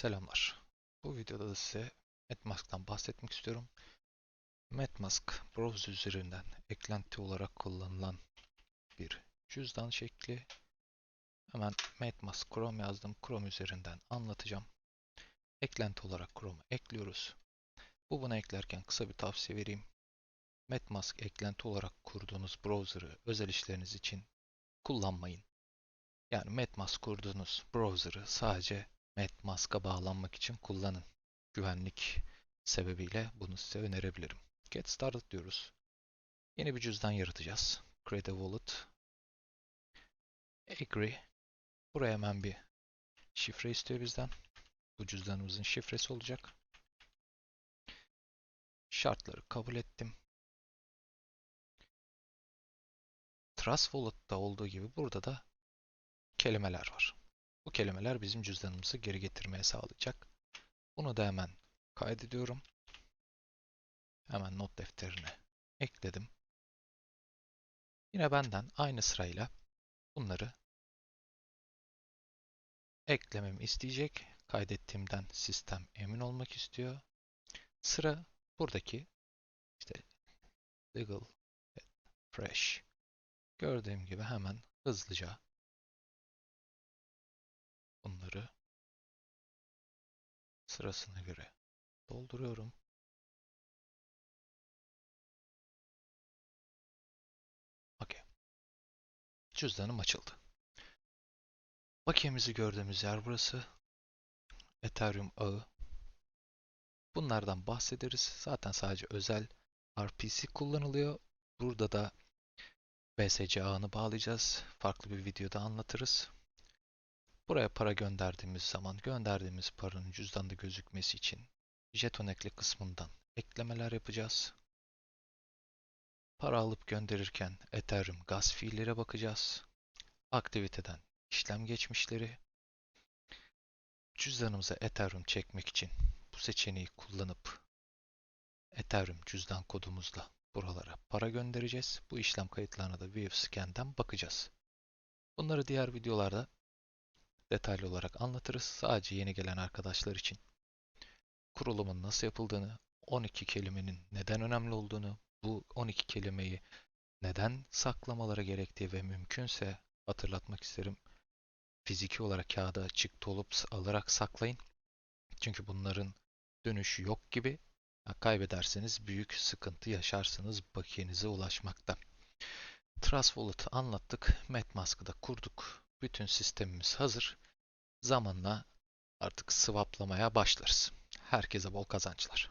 Selamlar. Bu videoda da size MetaMask'tan bahsetmek istiyorum. MetaMask browser üzerinden eklenti olarak kullanılan bir cüzdan şekli. Hemen MetaMask Chrome yazdım. Chrome üzerinden anlatacağım. Eklenti olarak Chrome'u ekliyoruz. Bu buna eklerken kısa bir tavsiye vereyim. MetaMask eklenti olarak kurduğunuz browser'ı özel işleriniz için kullanmayın. Yani MetaMask kurduğunuz browser'ı sadece MetaMask'a bağlanmak için kullanın. Güvenlik sebebiyle bunu size önerebilirim. Get started diyoruz. Yeni bir cüzdan yaratacağız. Create a wallet. Agree. Buraya hemen bir şifre istiyor bizden. Bu cüzdanımızın şifresi olacak. Şartları kabul ettim. Trust Wallet'ta olduğu gibi burada da kelimeler var. Bu kelimeler bizim cüzdanımızı geri getirmeye sağlayacak. Bunu da hemen kaydediyorum. Hemen not defterine ekledim. Yine benden aynı sırayla bunları eklememi isteyecek. Kaydettiğimden sistem emin olmak istiyor. Sıra buradaki işte legal fresh gördüğüm gibi hemen hızlıca bunları sırasına göre dolduruyorum. Okey. Cüzdanım açıldı. Bakiyemizi gördüğümüz yer burası. Ethereum ağı. Bunlardan bahsederiz. Zaten sadece özel RPC kullanılıyor. Burada da BSC ağını bağlayacağız. Farklı bir videoda anlatırız. Buraya para gönderdiğimiz zaman gönderdiğimiz paranın cüzdanda gözükmesi için jeton ekle kısmından eklemeler yapacağız. Para alıp gönderirken Ethereum gaz fiillere bakacağız. Aktiviteden işlem geçmişleri. Cüzdanımıza Ethereum çekmek için bu seçeneği kullanıp Ethereum cüzdan kodumuzla buralara para göndereceğiz. Bu işlem kayıtlarına da View Scan'den bakacağız. Bunları diğer videolarda detaylı olarak anlatırız. Sadece yeni gelen arkadaşlar için kurulumun nasıl yapıldığını, 12 kelimenin neden önemli olduğunu, bu 12 kelimeyi neden saklamaları gerektiği ve mümkünse hatırlatmak isterim. Fiziki olarak kağıda çıktı olup alarak saklayın. Çünkü bunların dönüşü yok gibi. Kaybederseniz büyük sıkıntı yaşarsınız bakiyenize ulaşmakta. Trust Wallet'ı anlattık. MetaMask'ı da kurduk. Bütün sistemimiz hazır. Zamanla artık swaplamaya başlarız. Herkese bol kazançlar.